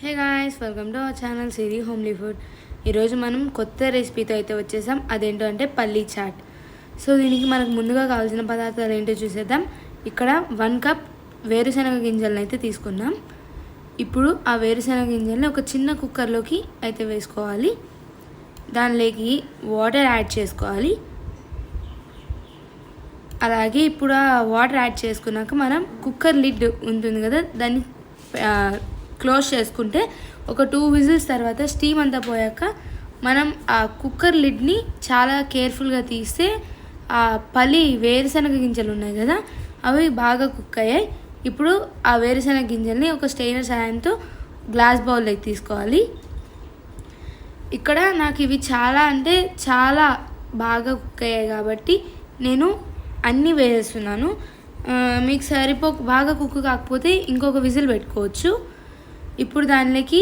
Hey guys welcome to our channel Siri homely food ఈరోజు మనం కొత్త రెసిపీతో అయితే వచ్చేసాం. అదేంటో అంటే పల్లీ చాట్. సో దీనికి మనకు ముందుగా కావాల్సిన పదార్థాలు ఏంటో చూసేద్దాం. ఇక్కడ వన్ కప్ వేరుశనగ గింజలను అయితే తీసుకున్నాం ఇప్పుడు ఆ వేరుశనగ గింజల్ని ఒక చిన్న కుక్కర్లోకి అయితే వేసుకోవాలి. దానిలోకి వాటర్ యాడ్ చేసుకోవాలి. అలాగే ఇప్పుడు ఆ వాటర్ యాడ్ చేసుకున్నాక మనం కుక్కర్ లిడ్ ఉంటుంది కదా దాన్ని క్లోజ్ చేసుకుంటే ఒక టూ విజిల్స్ తర్వాత స్టీమ్ అంతా పోయాక మనం ఆ కుక్కర్ లిడ్ని చాలా కేర్ఫుల్గా తీస్తే ఆ పల్లి వేరుశనగ గింజలు ఉన్నాయి కదా అవి బాగా కుక్ అయ్యాయి. ఇప్పుడు ఆ వేరుశనగ గింజల్ని ఒక స్టెయినర్ సహాయంతో గ్లాస్ బౌల్లోకి తీసుకోవాలి. ఇక్కడ నాకు ఇవి చాలా అంటే చాలా బాగా కుక్ అయ్యాయి కాబట్టి నేను అన్నీ వేసేస్తున్నాను. మీకు సరిపో బాగా కుక్ కాకపోతే ఇంకొక విజిల్ పెట్టుకోవచ్చు. ఇప్పుడు దానిలోకి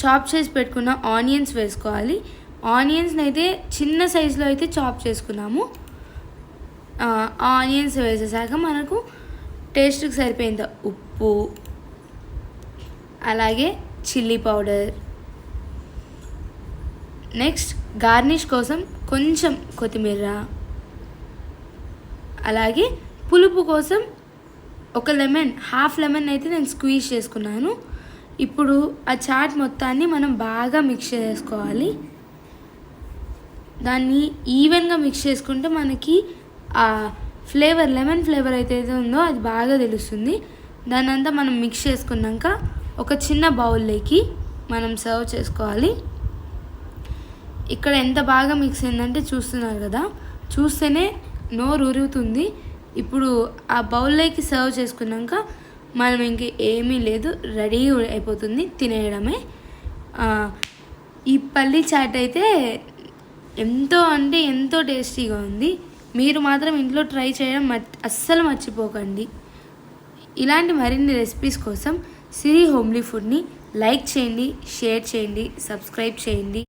చాప్ చేసి పెట్టుకున్న ఆనియన్స్ వేసుకోవాలి. ఆనియన్స్ని అయితే చిన్న సైజులో అయితే చాప్ చేసుకున్నాము. ఆ ఆనియన్స్ వేసేసాక మనకు టేస్ట్కి సరిపోయేంత ఉప్పు అలాగే చిల్లీ పౌడర్ నెక్స్ట్ గార్నిష్ కోసం కొంచెం కొత్తిమీర అలాగే పులుపు కోసం ఒక లెమన్ హాఫ్ లెమన్ అయితే నేను స్క్వీజ్ చేసుకున్నాను. ఇప్పుడు ఆ చాట్ మొత్తాన్ని మనం బాగా మిక్స్ చేసుకోవాలి. దాన్ని ఈవెన్గా మిక్స్ చేసుకుంటే మనకి ఆ ఫ్లేవర్ లెమన్ ఫ్లేవర్ అయితే ఉందో అది బాగా తెలుస్తుంది. దాని అంతా మనం మిక్స్ చేసుకున్నాక ఒక చిన్న బౌల్లోకి మనం సర్వ్ చేసుకోవాలి. ఇక్కడ ఎంత బాగా మిక్స్ అయిందంటే చూస్తున్నారు కదా. చూస్తేనే నోరు ఉరుగుతుంది ఇప్పుడు ఆ బౌల్లోకి సర్వ్ చేసుకున్నాక మనం ఇంక ఏమీ లేదు రెడీ అయిపోతుంది తినేయడమే. ఈ పల్లి చాట్ అయితే ఎంతో అంటే ఎంతో టేస్టీగా ఉంది. మీరు మాత్రం ఇంట్లో ట్రై చేయడం మ అస్సలు మర్చిపోకండి. ఇలాంటి మరిన్ని రెసిపీస్ కోసం సిరి హోమ్లీ ఫుడ్ని లైక్ చేయండి షేర్ చేయండి సబ్స్క్రైబ్ చేయండి.